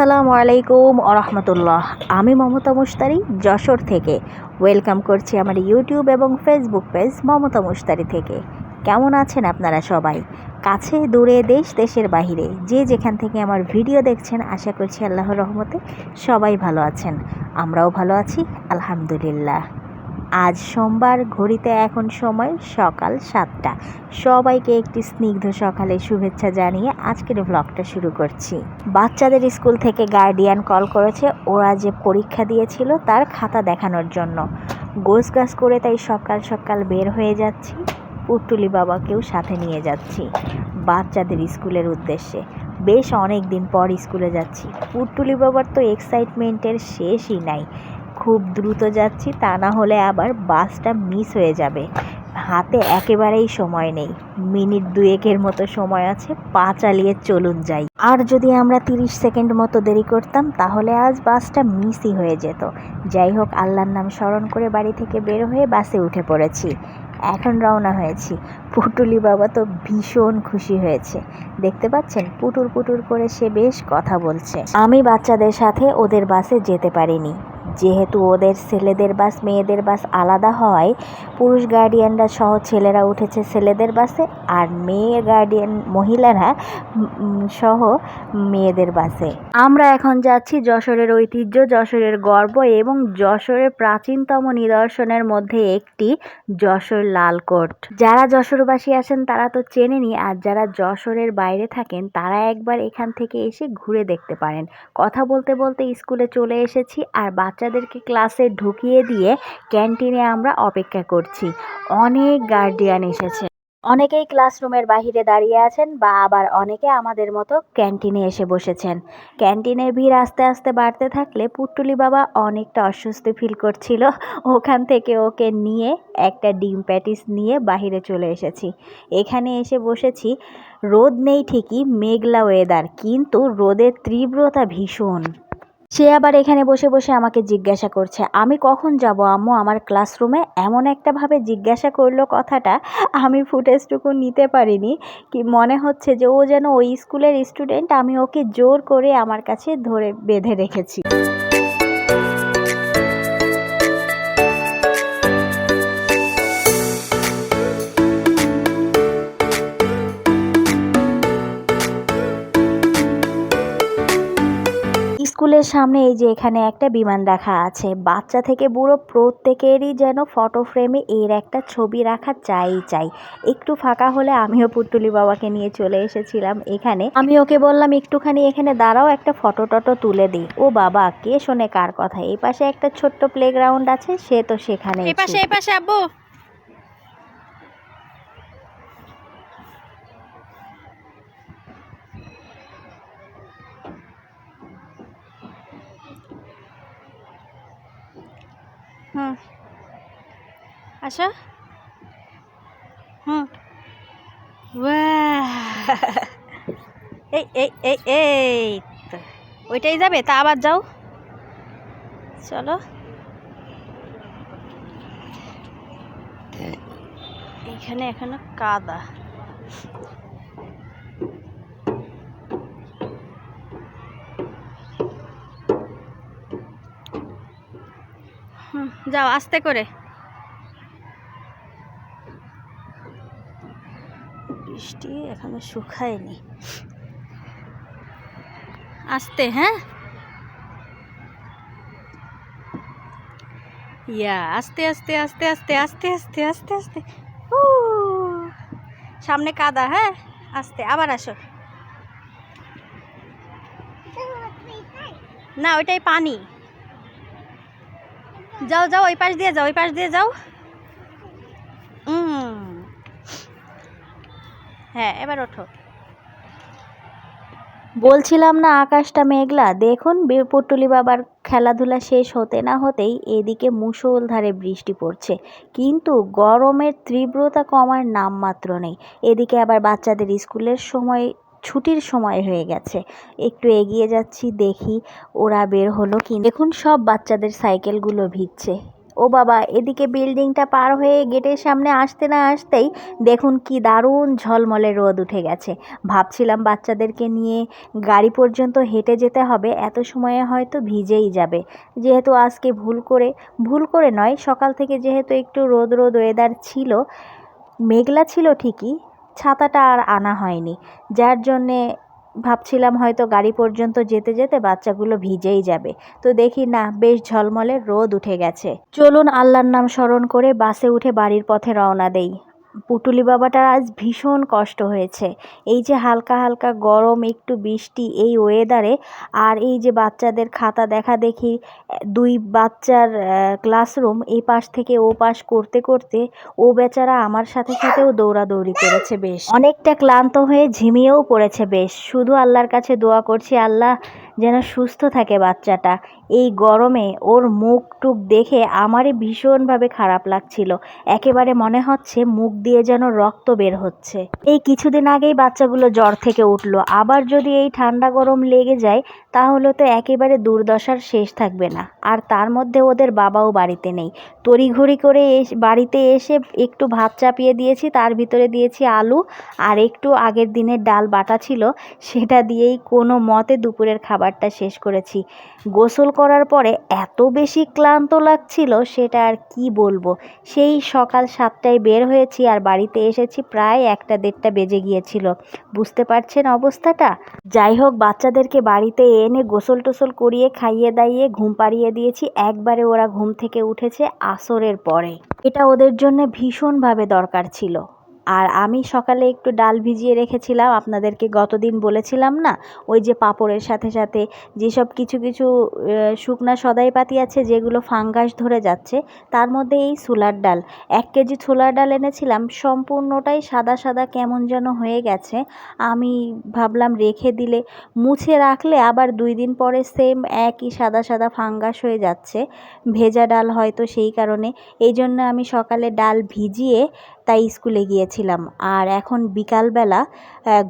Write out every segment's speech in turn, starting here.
আসসালামু আলাইকুম আরহামতুল্লাহ আমি মমতা মুশতারি, যশোর থেকে। ওয়েলকাম করছি আমার ইউটিউব এবং ফেসবুক পেজ মমতা মুশতারি থেকে। কেমন আছেন আপনারা সবাই? কাছে, দূরে, দেশ, দেশের বাহিরে, যে যেখান থেকে আমার ভিডিও দেখছেন, আশা করছি আল্লাহর রহমতে সবাই ভালো আছেন। আমরাও ভালো আছি, আলহামদুলিল্লাহ। আজ সোমবার, ঘড়িতে এখন সময় সকাল সাতটা। সবাইকে একটি স্নিগ্ধ সকালে শুভেচ্ছা জানিয়ে আজকের ব্লগটা শুরু করছি। বাচ্চাদের স্কুল থেকে গার্ডিয়ান কল করেছে, ওরা যে পরীক্ষা দিয়েছিল তার খাতা দেখানোর জন্য। গোছ গাছ করে তাই সকাল সকাল বের হয়ে যাচ্ছি। পুটুলি বাবাকেও সাথে নিয়ে যাচ্ছি বাচ্চাদের স্কুলের উদ্দেশ্যে। বেশ অনেক দিন পর স্কুলে যাচ্ছি। পুটুলি বাবার তো এক্সাইটমেন্টের শেষই নাই। খুব দ্রুত যাচ্ছি, তা না হলে আবার বাসটা মিস হয়ে যাবে। হাতে একেবারেই সময় নেই। মিনিট দুয়েকের মতো সময় আছে, পা চালিয়ে চলুন যাই। আর যদি আমরা তিরিশ সেকেন্ড মতো দেরি করতাম, তাহলে আজ বাসটা মিসই হয়ে যেত। যাই হোক, আল্লাহর নাম স্মরণ করে বাড়ি থেকে বের হয়ে বাসে উঠে পড়েছি। এখন রওনা হয়েছি। পুটুলি বাবা তো ভীষণ খুশি হয়েছে। দেখতে পাচ্ছেন, পুটুর পুটুর করে সে বেশ কথা বলছে। আমি বাচ্চাদের সাথে ওদের বাসে যেতে পারিনি। যেহেতু ওদের ছেলেদের বাস, মেয়েদের বাস আলাদা হয়, পুরুষ গার্ডিয়ানরা সহ ছেলেরা উঠেছে ছেলেদের বাসে আর মেয়ে গার্ডিয়ান মহিলারা সহ মেয়েদের বাসে। আমরা এখন যাচ্ছি যশোরের ঐতিহ্য, যশোরের গর্ব এবং যশোরের প্রাচীনতম নিদর্শনের মধ্যে একটি যশোর লালকোট। যারা যশোরবাসী আছেন তারা তো চেনেনি আর যারা যশোরের বাইরে থাকেন তারা একবার এখান থেকে এসে ঘুরে দেখতে পারেন। কথা বলতে বলতে স্কুলে চলে এসেছি, আর বাচ্চাদেরকে ক্লাসে ঢুকিয়ে দিয়ে ক্যান্টিনে আমরা অপেক্ষা করছি। অনেক গার্ডিয়ান এসেছে। অনেকেই ক্লাসরুমের বাহিরে দাঁড়িয়ে আছেন বা আবার অনেকে আমাদের মতো ক্যান্টিনে এসে বসেছেন। ক্যান্টিনের ভিড় আস্তে আস্তে বাড়তে থাকলে পুট্টুলি বাবা অনেকটা অস্বস্তি ফিল করছিল। ওখান থেকে ওকে নিয়ে একটা ডিম প্যাটিস নিয়ে বাহিরে চলে এসেছি। এখানে এসে বসেছি। রোদ নেই ঠিকই, মেঘলা ওয়েদার কিন্তু রোদের তীব্রতা ভীষণ। সে আবার এখানে বসে বসে আমাকে জিজ্ঞাসা করছে, আমি কখন যাব আম্মু? আমার ক্লাসরুমে এমন একটাভাবে জিজ্ঞাসা করল কথাটা, আমি ফুটেজটুকু নিতে পারিনি। কি মনে হচ্ছে যে ও যেন ওই স্কুলের স্টুডেন্ট, আমি ওকে জোর করে আমার কাছে ধরে বেঁধে রেখেছি। স্কুলের সামনে এই যে এখানে একটা বিমান রাখা আছে। বাচ্চা থেকে বুড়ো প্রত্যেকেরই যেন ফটো ফ্রেমে এর একটা ছবি রাখা চাই চাই। একটু ফাঁকা হলে আমিও পুতুলি বাবাকে নিয়ে চলে এসেছিলাম এখানে। আমি ওকে বললাম একটুখানি এখানে দাঁড়াও একটা ফটো টটো তুলে দিই ও বাবা কে শোনে কার কথা? এই পাশে একটা ছোট্ট প্লেগ্রাউন্ড আছে সে তো সেখানে এই পাশে এই পাশে আব্বু। হুম আসো হুম! এই এই এই এই ওইটাই যাবে? তা আবার যাও। চলো। এখানে এখনও কাদা। যাও আস্তে করে। বৃষ্টি এখনও শুকায়নি। আস্তে হ্যাঁ? ইয়া আস্তে আস্তে আস্তে আস্তে আস্তে আস্তে আস্তে আস্তে। সামনে কাদা হ্যাঁ? আস্তে আবার আসো। না ওইটাই পানি। যাও যাও, ওই পাশ দিয়ে যাও, ওই পাশ দিয়ে যাও। হ্যাঁ এবার ওঠো। বলছিলাম না আকাশটা মেঘলা? দেখুন বীর পুটুলি বাবার খেলাধুলা শেষ হতে না হতেই এদিকে মুষলধারে বৃষ্টি পড়ছে। কিন্তু গরমের তীব্রতা কমার নামমাত্র নেই। এদিকে আবার বাচ্চাদের স্কুলের সময় ছুটির সময় হয়ে গেছে। একটু এগিয়ে যাচ্ছি, দেখি ওরা বের হলো কি দেখুন, সব বাচ্চাদের সাইকেলগুলো ভিজছে। ও বাবা, এদিকে বিল্ডিংটা পার হয়ে গেটের সামনে আসতে না আসতেই দেখুন কি দারুণ ঝলমলে রোদ উঠে গেছে। ভাবছিলাম বাচ্চাদেরকে নিয়ে গাড়ি পর্যন্ত হেঁটে যেতে হবে, এত সময়ে হয়তো ভিজেই যাবে। যেহেতু আজকে ভুল করে ভুল করে নয়, সকাল থেকে যেহেতু একটু রোদ রোদ ওয়েদার ছিল, মেঘলা ছিল ঠিকই ছাতাটা আর আনা হয়নি। যার জন্যে ভাবছিলাম হয়তো গাড়ি পর্যন্ত যেতে যেতে বাচ্চাগুলো ভিজেই যাবে। তো দেখি না, বেশ ঝলমলে রোদ উঠে গেছে। চলুন আল্লাহর নাম স্মরণ করে বাসে উঠে বাড়ির পথে রওনা দেই। পুটুলি বাবাটার আজ ভীষণ কষ্ট হয়েছে। এই যে হালকা হালকা গরম, একটু বৃষ্টি, এই ওয়েদারে আর এই যে বাচ্চাদের খাতা দেখা দেখি, দুই বাচ্চার ক্লাসরুম এই পাশ থেকে ও পাশ করতে করতে ও বেচারা আমার সাথে সাথেও দৌড়াদৌড়ি করেছে বেশ। অনেকটা ক্লান্ত হয়ে ঝিমিয়েও পড়েছে বেশ। শুধু আল্লাহর কাছে দোয়া করছি, আল্লাহ যেন সুস্থ থাকে বাচ্চাটা। এই গরমে ওর মুখ টুক দেখে আমারই ভীষণভাবে খারাপ লাগছিল। একেবারে মনে হচ্ছে মুখ দিয়ে যেন রক্ত বের হচ্ছে। এই কিছুদিন আগেই বাচ্চাগুলো জ্বর থেকে উঠল। আবার যদি এই ঠান্ডা গরম লেগে যায়, তাহলে তো একেবারে দুর্দশার শেষ থাকবে না। আর তার মধ্যে ওদের বাবাও বাড়িতে নেই। তড়িঘড়ি করে বাড়িতে এসে একটু ভাত চাপিয়ে দিয়েছি, তার ভিতরে দিয়েছি আলু। আর একটু আগের দিনের ডাল বাটা ছিল, সেটা দিয়েই কোনো মতে দুপুরের খাবারটা শেষ করেছি। গোসল করার পরে এত বেশি ক্লান্ত লাগছিল সেটা আর কি বলব? সেই সকাল সাতটায় বের হয়েছি আর বাড়িতে এসেছি প্রায় একটা দেড়টা বেজে গিয়েছিল। বুঝতে পারছেন অবস্থাটা? যাই হোক, বাচ্চাদেরকে বাড়িতে এনে গোসল টোসল করিয়ে খাইয়ে দাইয়ে ঘুম পাড়িয়ে দিয়েছি। একবারে ওরা ঘুম থেকে উঠেছে আসরের পরে। এটা ওদের জন্য ভীষণভাবে দরকার ছিল। আর আমি সকালে একটু ডাল ভিজিয়ে রেখেছিলাম, আপনাদেরকে গতদিন বলেছিলাম না? ওই যে পাঁপড়ের সাথে সাথে যেসব কিছু কিছু শুকনা সদাই পাতি আছে যেগুলো ফাঙ্গাস ধরে যাচ্ছে, তার মধ্যে এই ছোলার ডাল। এক কেজি ছোলার ডাল এনেছিলাম, সম্পূর্ণটাই সাদা সাদা কেমন যেন হয়ে গেছে। আমি ভাবলাম রেখে দিলে, মুছে রাখলে আবার দুই দিন পরে সেম একই সাদা সাদা ফাঙ্গাস হয়ে যাচ্ছে। ভেজা ডাল হয়তো সেই কারণে এই জন্য আমি সকালে ডাল ভিজিয়ে তাই স্কুলে গিয়েছিলাম আর এখন বিকালবেলা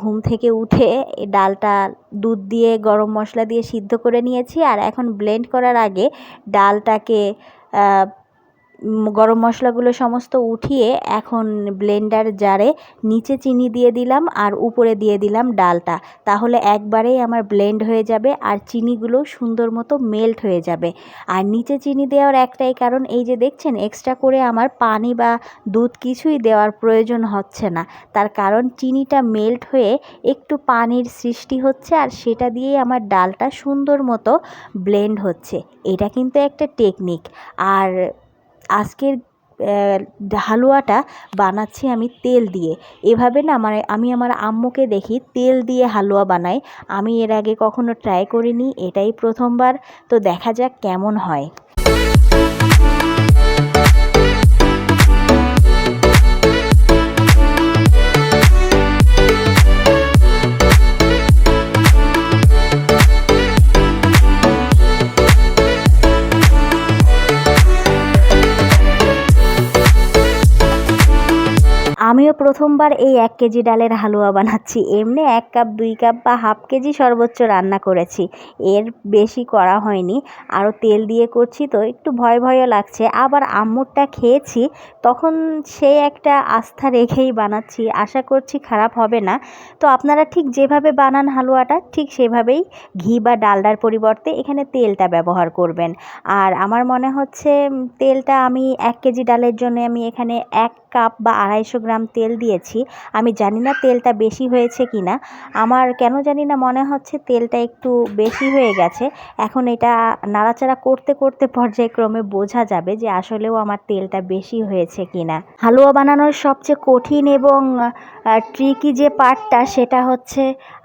ঘুম থেকে উঠে ডালটা দুধ দিয়ে, গরম মশলা দিয়ে সিদ্ধ করে নিয়েছি। আর এখন ব্লেন্ড করার আগে ডালটাকে গরম মশলাগুলো সমস্ত উঠিয়ে এখন ব্লেন্ডার জারে নিচে চিনি দিয়ে দিলাম আর উপরে দিয়ে দিলাম ডালটা। তাহলে একবারেই আমার ব্লেন্ড হয়ে যাবে আর চিনিগুলো সুন্দর মতো মেল্ট হয়ে যাবে। আর নিচে চিনি দেওয়ার একটাই কারণ, এই যে দেখছেন এক্সট্রা করে আমার পানি বা দুধ কিছুই দেওয়ার প্রয়োজন হচ্ছে না। তার কারণ চিনিটা মেল্ট হয়ে একটু পানির সৃষ্টি হচ্ছে আর সেটা দিয়েই আমার ডালটা সুন্দর মতো ব্লেন্ড হচ্ছে। এটা কিন্তু একটা টেকনিক আর আজকের হালুয়াটা বানাচ্ছি আমি তেল দিয়ে। এভাবে না মানে আমি আমার আম্মুকে দেখি তেল দিয়ে হালুয়া বানাই আমি এর আগে কখনো ট্রাই করিনি, এটাই প্রথমবার। তো দেখা যাক কেমন হয়। আমিও প্রথমবার এই এক কেজি ডালের হালুয়া বানাচ্ছি। এমনি এক কাপ, দুই কাপ বা হাফ কেজি সর্বোচ্চ রান্না করেছি। এর বেশি করা হয়নি। আরও তেল দিয়ে করছি তো, একটু ভয় ভয়ও লাগছে। আবার আম্মুরটা খেয়েছি, তখন সে একটা আস্থা রেখেই বানাচ্ছি। আশা করছি খারাপ হবে না। তো আপনারা ঠিক যেভাবে বানান হালুয়াটা, ঠিক সেভাবেই ঘি বা ডালডার পরিবর্তে এখানে তেলটা ব্যবহার করবেন। আর আমার মনে হচ্ছে তেলটা আমি এক কেজি ডালের জন্য আমি এখানে এক কাপ বা আড়াইশো গ্রাম তেল দিয়েছি। আমি জানি না তেলটা বেশি হয়েছে কি না আমার কেন জানি না মনে হচ্ছে তেলটা একটু বেশি হয়ে গেছে। এখন এটা নাড়াচাড়া করতে করতে পর্যায়ক্রমে বোঝা যাবে যে আসলেও আমার তেলটা বেশি হয়েছে কি না হালুয়া বানানোর সবচেয়ে কঠিন এবং ট্রিকি যে পার্টটা সেটা হচ্ছে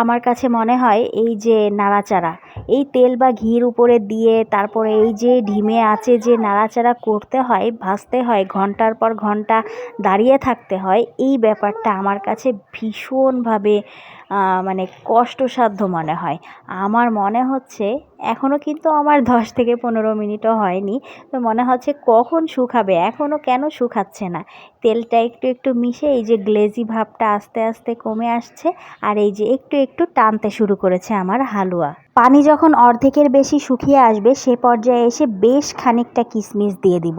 আমার কাছে মনে হয় এই যে নাড়াচাড়া। এই তেল বা ঘির উপরে দিয়ে তারপরে এই যে ঢিমে আছে যে নাড়াচাড়া করতে হয়, ভাজতে হয়, ঘণ্টার পর ঘণ্টা দাঁড়িয়ে থাকতে হয় এই ব্যাপারটা আমার কাছে ভীষণভাবে মানে কষ্টসাধ্য মনে হয়। আমার মনে হচ্ছে এখনও কিন্তু আমার দশ থেকে পনেরো মিনিটও হয়নি, তো মনে হচ্ছে কখন শুকাবে এখনও কেন শুকাচ্ছে না? তেলটা একটু একটু মিশে এই যে গ্লেজি ভাবটা আস্তে আস্তে কমে আসছে, আর এই যে একটু একটু টানতে শুরু করেছে আমার হালুয়া। পানি যখন অর্ধেকের বেশি শুকিয়ে আসবে, সে পর্যায়ে এসে বেশ খানিকটা কিশমিশ দিয়ে দিব।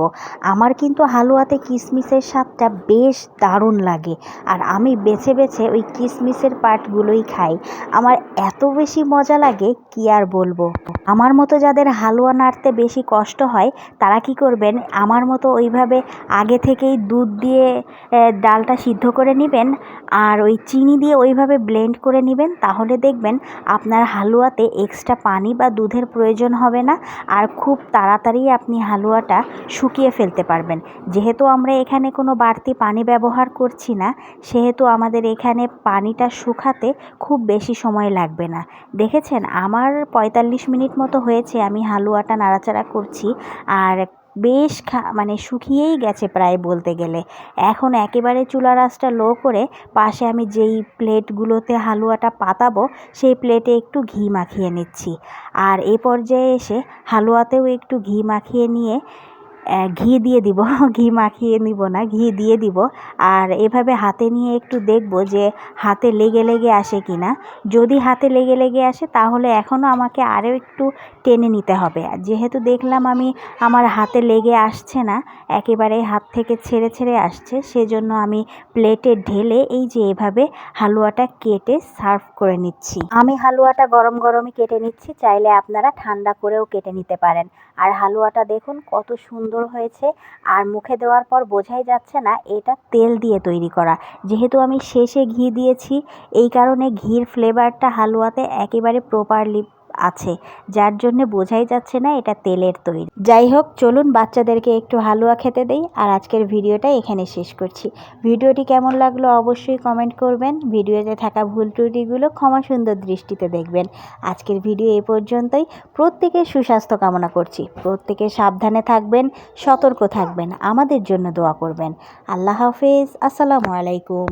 আমার কিন্তু হালুয়াতে কিশমিশের স্বাদটা বেশ দারুণ লাগে, আর আমি বেছে বেছে ওই কিসমিসের কিশমিশের পার্টগুলোই খাই। আমার এত বেশি মজা লাগে, কি আর বলব? আমার মতো যাদের হালুয়া নাড়তে বেশি কষ্ট হয়, তারা কি করবেন? আমার মতো ওইভাবে আগে থেকেই দুধ দিয়ে ডালটা সিদ্ধ করে নেবেন আর ওই চিনি দিয়ে ওইভাবে ব্লেন্ড করে নেবেন, তাহলে দেখবেন আপনার হালুয়াতে এক্সট্রা পানি বা দুধের প্রয়োজন হবে না আর খুব তাড়াতাড়ি আপনি হালুয়াটা শুকিয়ে ফেলতে পারবেন। যেহেতু আমরা এখানে কোনো বাড়তি পানি ব্যবহার করছি না, সেহেতু আমাদের এখানে পানিটা শুকাতে খুব বেশি সময় লাগবে না। দেখেছেন? আমার পঁয়তাল্লিশ মিনিট মতো হয়েছে, আমি হালুয়াটা নাড়াচাড়া করছি আর বেশ খা মানে শুকিয়েই গেছে প্রায় বলতে গেলে। এখন একেবারে চুলার আঁচটা লো করে পাশে আমি যেই প্লেটগুলোতে হালুয়াটা পাতাবো, সেই প্লেটে একটু ঘি মাখিয়ে নিচ্ছি। আর এ পর্যায়ে এসে হালুয়াতেও একটু ঘি মাখিয়ে নিয়ে ঘি দিয়ে দিব। ঘি মাখিয়ে নিব না, ঘি দিয়ে দিব। আর এভাবে হাতে নিয়ে একটু দেখব যে হাতে লেগে লেগে আসে কি না যদি হাতে লেগে লেগে আসে, তাহলে এখনও আমাকে আরও একটু টেনে নিতে হবে। যেহেতু দেখলাম আমি আমার হাতে লেগে আসছে না, একেবারে হাত থেকে ছেড়ে ছেড়ে আসছে, সেজন্য আমি প্লেটে ঢেলে এই যে এভাবে হালুয়াটা কেটে সার্ভ করে নিচ্ছি। আমি হালুয়াটা গরম গরমই কেটে নিচ্ছি, চাইলে আপনারা ঠান্ডা করেও কেটে নিতে পারেন। আর হালুয়াটা দেখুন কত সুন্দর হয়েছে আর মুখে দেওয়ার পর বোঝাই যাচ্ছে না এটা তেল দিয়ে তৈরি করা। যেহেতু আমি শেষে ঘি দিয়েছি, এই কারণে ঘির ফ্লেভারটা হালুয়াতে একেবারে প্রপারলি আছে, যার জন্য বোঝাই যাচ্ছে না এটা তেলের তৈরি। যাই হোক, চলুন বাচ্চাদেরকে একটু হালুয়া খেতে দেই, আর আজকের ভিডিওটা এখানে শেষ করছি। ভিডিওটি কেমন লাগল অবশ্যই কমেন্ট করবেন, ভিডিওতে থাকা ভুল ত্রুটিগুলো ক্ষমা সুন্দর দৃষ্টিতে দেখবেন। আজকের ভিডিও এ পর্যন্তই, প্রত্যেকের সুস্বাস্থ্য কামনা করছি। প্রত্যেকে সাবধানে থাকবেন, সতর্ক থাকবেন, আমাদের জন্য দোয়া করবেন। আল্লাহ হাফেজ, আসসালামু আলাইকুম।